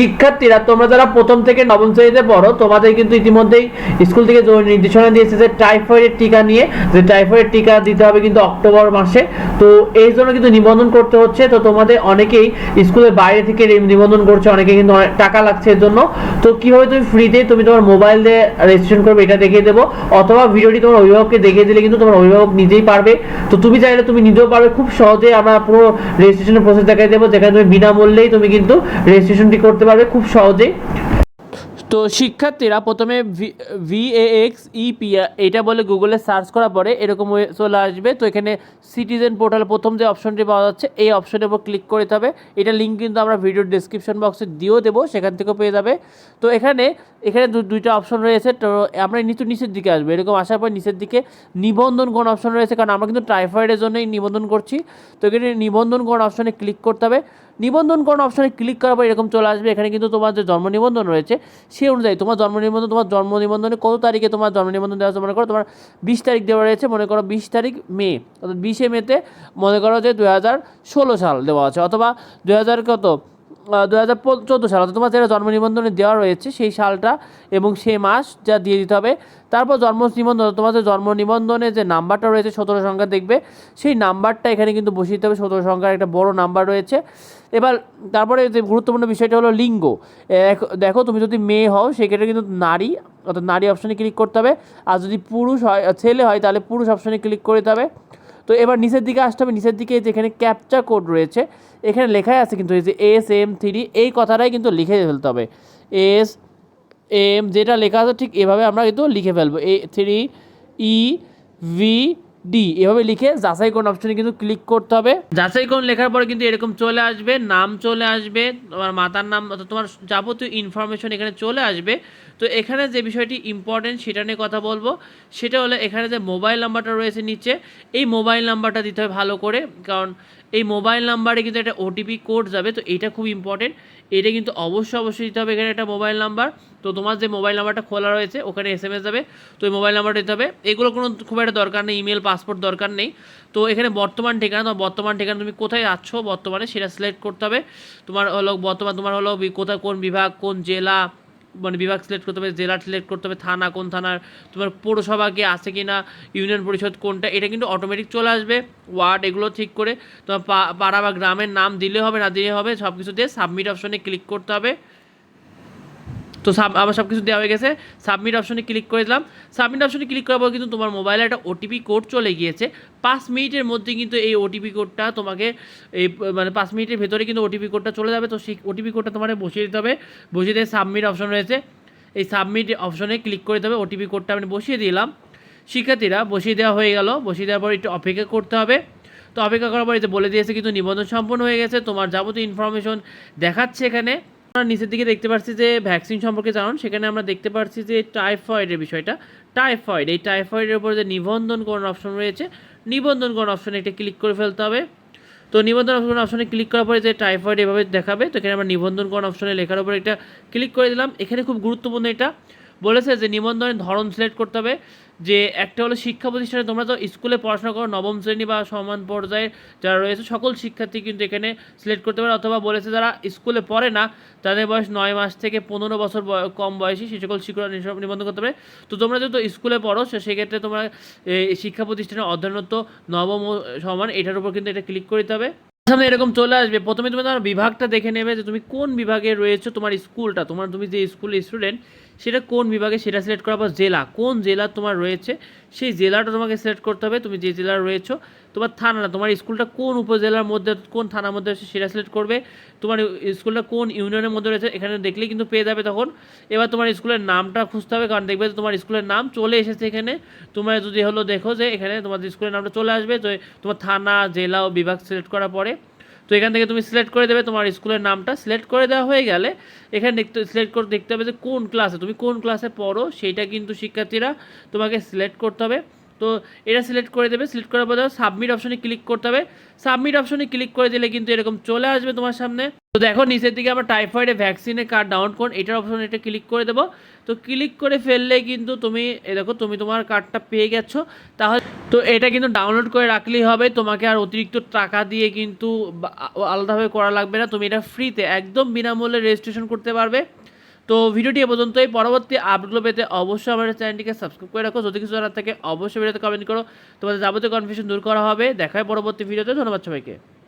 শিক্ষার্থীরা, তোমরা যারা প্রথম থেকে নবম শ্রেণীতে পড়ো, তোমাদের কিন্তু ইতিমধ্যেই স্কুল থেকে যে নির্দেশনা দিয়েছে যে টাইফয়েডের টিকা নিয়ে, যে টাইফয়েড টিকা দিতে হবে কিন্তু অক্টোবর মাসে। তো এই জন্য কিন্তু নিবন্ধন করতে হচ্ছে। তো তোমাদের অনেকেই স্কুলের বাইরে থেকে নিবন্ধন করছে, অনেকে কিন্তু টাকা লাগছে এর জন্য। তো কীভাবে তুমি ফ্রিতে তুমি তোমার মোবাইল দিয়ে রেজিস্ট্রেশন করবে এটা দেখিয়ে দেবো, অথবা ভিডিওটি তোমার অভিভাবককে দেখিয়ে দিলে কিন্তু তোমার অভিভাবক নিজেই পারবে। তো তুমি চাইলে তুমি নিজেও পারবে। খুব সহজে আমরা পুরো রেজিস্ট্রেশনের প্রসেস দেখাই দেবো, যেখানে তুমি বিনামূল্যেই তুমি কিন্তু রেজিস্ট্রেশনটি করতে পারবে খুব সহজে। তো শিক্ষার্থীরা প্রথমে ভি, ভিএএক্স ইপিআ এটা বলে গুগলে সার্চ করার পরে এরকম চলে আসবে। তো এখানে সিটিজেন পোর্টাল প্রথম যে অপশনটি পাওয়া যাচ্ছে, এই অপশনের উপর ক্লিক করে দিতে হবে। এটা লিঙ্ক কিন্তু আমরা ভিডিও ডিসক্রিপশন বক্সে দিয়েও দেবো, সেখান থেকেও পেয়ে যাবে। তো এখানে এখানে দুইটা অপশন রয়েছে, তো আমরা নিচু নিচের দিকে আসবে। এরকম আসার পর নিচের দিকে নিবন্ধন কোন অপশন রয়েছে? কারণ আমরা কিন্তু টাইফয়েডের জন্যই নিবন্ধন করছি। তো এখানে নিবন্ধন কোন অপশনে ক্লিক করতে হবে। নিবন্ধন কোন অপশনে ক্লিক করার পর এরকম চলে আসবে। এখানে কিন্তু তোমার যে জন্ম নিবন্ধন রয়েছে সেই অনুযায়ী তোমার জন্ম নিবন্ধন, তোমার জন্ম নিবন্ধনে কত তারিখে তোমার জন্ম নিবন্ধন দেওয়া আছে মনে করো? তোমার বিশ তারিখ দেওয়া রয়েছে, মনে করো বিশ তারিখ মে। অর্থাৎ বিশে মেতে মনে করো যে দু হাজার ষোলো সাল দেওয়া আছে। অথবা দু হাজার কত? দু হাজার চোদ্দ সাল অর্থাৎ তোমার যেটা জন্ম নিবন্ধনে দেওয়া রয়েছে, সেই সালটা এবং সেই মাস যা দিয়ে দিতে হবে। তারপর জন্ম নিবন্ধন তোমার যে জন্ম নিবন্ধনে যে নাম্বারটা রয়েছে, সতেরো সংখ্যা দেখবে। সেই নাম্বারটা এখানে কিন্তু বসিয়ে দিতে হবে, সতেরো সংখ্যার একটা বড় নাম্বার রয়েছে। এবার তারপরে যে গুরুত্বপূর্ণ বিষয়টা হলো লিঙ্গ। দেখো তুমি যদি মেয়ে হও, সেক্ষেত্রে কিন্তু নারী, অর্থাৎ নারী অপশনে ক্লিক করতে হবে। আর যদি পুরুষ হয়, ছেলে হয়, তাহলে পুরুষ অপশনে ক্লিক করে দিতে হবে। তো এবার নিচের দিকে আসতে হবে। নিচের দিকে যেখানে ক্যাপচা কোড রয়েছে, এখানে লেখাই আছে কিন্তু এই যে এস এম থ্রি এই কথাটাই কিন্তু লিখে ফেলতে হবে। এস এম যেটা লেখা আছে ঠিক এভাবে আমরা কিন্তু লিখে ফেলব। A three E V D এভাবে লিখে যাচাই কোন অপশনে কিন্তু ক্লিক করতে হবে। যাচাই কোন লেখার পরে কিন্তু এরকম চলে আসবে, নাম চলে আসবে, তোমার মাতার নাম তোমার যাবতীয় ইনফরমেশন এখানে চলে আসবে। তো এখানে যে বিষয়টি ইম্পর্টেন্ট সেটা নিয়ে কথা বলব, সেটা হলো এখানে যে মোবাইল নাম্বারটা রয়েছে নিচে, এই মোবাইল নাম্বারটা দিতে হবে ভালো করে, কারণ এই মোবাইল নাম্বারে কিন্তু একটা ওটিপি কোড যাবে, তো এটা খুব ইম্পর্টেন্ট এটা কিন্তু অবশ্যই অবশ্যই দিতে হবে এখানে একটা মোবাইল নাম্বার তো তোমার যে মোবাইল নাম্বারটা খোলা রয়েছে, ওখানে এস যাবে, তো এই মোবাইল নাম্বারটা দিতে হবে। এগুলো কোনো খুব একটা দরকার নেই ইমেল পাসপোর্ট দরকার নেই। তো এখানে বর্তমান ঠিকানা, তোমার বর্তমান ঠিকানা তুমি কোথায় আছো বর্তমানে সেটা সিলেক্ট করতে হবে। তোমার হলো বর্তমান তোমার হলো কোথায়, কোন বিভাগ, কোন জেলা মানে বিভাগ সিলেক্ট করতে হবে, জেলা সিলেক্ট করতে হবে, থানা কোন থানার, তোমার পৌরসভা কি আছে কি না ইউনিয়ন পরিষদ কোনটা, এটা কিন্তু অটোমেটিক চলে আসবে। ওয়ার্ড এগুলো ঠিক করে তোমার পাড়া বা গ্রামের নাম দিলে হবে, না দিলে হবে সব কিছু দিয়ে সাবমিট অপশনে ক্লিক করতে হবে। তো সাব আমার সব কিছু দেওয়া হয়ে গেছে। সাবমিট অপশনে ক্লিক করে দিলাম। সাবমিট অপশনে ক্লিক করার পর কিন্তু তোমার মোবাইলে একটা ওটিপি কোড চলে গিয়েছে। পাঁচ মিনিটের মধ্যে কিন্তু এই ওটিপি কোডটা তোমাকে এই মানে পাঁচ মিনিটের ভেতরে কিন্তু ওটিপি কোডটা চলে যাবে। তো সেই ওটিপি কোডটা তোমার বসিয়ে দিতে হবে। বসিয়ে দিয়ে সাবমিট অপশন রয়েছে। এই সাবমিট অপশনে ক্লিক করে দিতে হবে ওটিপি কোডটা আমি বসিয়ে দিলাম। শিক্ষার্থীরা, বসিয়ে দেওয়া হয়ে গেল। বসিয়ে দেওয়ার পর একটু অপেক্ষা করতে হবে। তো অপেক্ষা করার পর যে বলে দিয়েছে, কিন্তু নিবন্ধন সম্পন্ন হয়ে গেছে। তোমার যাবতীয় ইনফরমেশন দেখাচ্ছে এখানে। আমরা নিচের দিকে দেখতে পাচ্ছি যে ভ্যাকসিন সম্পর্কে জানুন, সেখানে আমরা দেখতে পাচ্ছি যে টাইফয়েডের বিষয়টা। টাইফয়েড, এই টাইফয়েডের উপর যে নিবন্ধন কোন অপশন রয়েছে, নিবন্ধন কোন অপশনে একটা ক্লিক করে ফেলতে হবে। তো নিবন্ধন অপশন অপশনে ক্লিক করার পরে যে টাইফয়েড এভাবে দেখাবে, তো এখানে আমরা নিবন্ধন কোন অপশনে লেখার উপর এটা ক্লিক করে দিলাম। এখানে খুব গুরুত্বপূর্ণ এটা বলেছে যে নিবন্ধনের ধরন সিলেক্ট করতে হবে, যে একটা হলো শিক্ষা প্রতিষ্ঠানে তোমরা তো স্কুলে পড়াশোনা করো, নবম শ্রেণি বা সমান পর্যায়ে যারা রয়েছে, সকল শিক্ষার্থী কিন্তু এখানে সিলেক্ট করতে পারে, অথবা বলেছে যারা স্কুলে পড়ে না, তাদের বয়স নয় মাস থেকে পনেরো বছর কম বয়সী সে সকল শিক্ষক নিবন্ধন করতে পারে। তো তোমরা যেহেতু স্কুলে পড়ো সেক্ষেত্রে তোমরা শিক্ষা প্রতিষ্ঠানের অধ্যয়নত্ব নবম সমান, এটার উপর কিন্তু এটা ক্লিক করে দিতে হবে। সামনে এরকম চলে আসবে, প্রথমে তুমি তোমার বিভাগটা দেখে নেবে যে তুমি কোন বিভাগে রয়েছো তোমার স্কুলটা, তোমার তুমি যে স্কুল স্টুডেন্ট সেটা কোন বিভাগে সেটা সিলেক্ট করার পর জেলা, কোন জেলা তোমার রয়েছে, সেই জেলাটা তোমাকে সিলেক্ট করতে হবে, তুমি যে জেলার রয়েছো, তোমার থানা তোমার স্কুলটা কোন উপজেলার মধ্যে, কোন থানার মধ্যে রয়েছে সেটা সিলেক্ট করবে, তোমার স্কুলটা কোন ইউনিয়নের মধ্যে রয়েছে, এখানে দেখলেই কিন্তু পেয়ে যাবে তখন। এবার তোমার স্কুলের নামটা খুঁজতে হবে, কারণ দেখবে তোমার স্কুলের নাম চলে এসেছে এখানে। তোমরা যদি হলো দেখো যে এখানে তোমার স্কুলের নামটা চলে আসবে, তো তোমার থানা, জেলা ও বিভাগ সিলেক্ট করার পরে তো এখান থেকে তুমি সিলেক্ট করে দেবে তোমার স্কুলের নামটা। সিলেক্ট করে দেওয়া হয়ে গেলে এখানে দেখতে সিলেক্ট করে দেখতে হবে যে কোন ক্লাসে তুমি কোন ক্লাসে পড়ো, সেইটা কিন্তু শিক্ষার্থীরা তোমাকে সিলেক্ট করতে হবে। তো এটা সিলেক্ট করে দেবে। সিলেক্ট করার পর সাবমিট অপশনে ক্লিক করতে হবে। সাবমিট অপশনে ক্লিক করে দিলে কিন্তু এরকম চলে আসবে তোমার সামনে। তো দেখো নিচের দিকে আমরা টাইফয়েডের ভ্যাকসিনের কার্ড ডাউনলোড করুন, এটার অপশনে এটা ক্লিক করে দেবো। তো ক্লিক করে ফেললে কিন্তু তুমি, এ দেখো তুমি তোমার কার্ডটা পেয়ে গেছো। তাহলে তো এটা কিন্তু ডাউনলোড করে রাখলেই হবে। তোমাকে আর অতিরিক্ত টাকা দিয়ে কিন্তু আলাদাভাবে করা লাগবে না। তুমি এটা ফ্রিতে একদম বিনামূল্যে রেজিস্ট্রেশন করতে পারবে। তো ভিডিওটি এ পর্যন্তই। পরবর্তী আপডেটগুলো পেতে অবশ্যই আমাদের চ্যানেলটিকে সাবস্ক্রাইব করে রাখো। যদি কিছু জানার থাকে, অবশ্যই ভিডিওতে কমেন্ট করো। তোমাদের যাবতীয় কনফিউশন দূর করা হবে। দেখা হয় পরবর্তী ভিডিওতে ধন্যবাদ সবাইকে।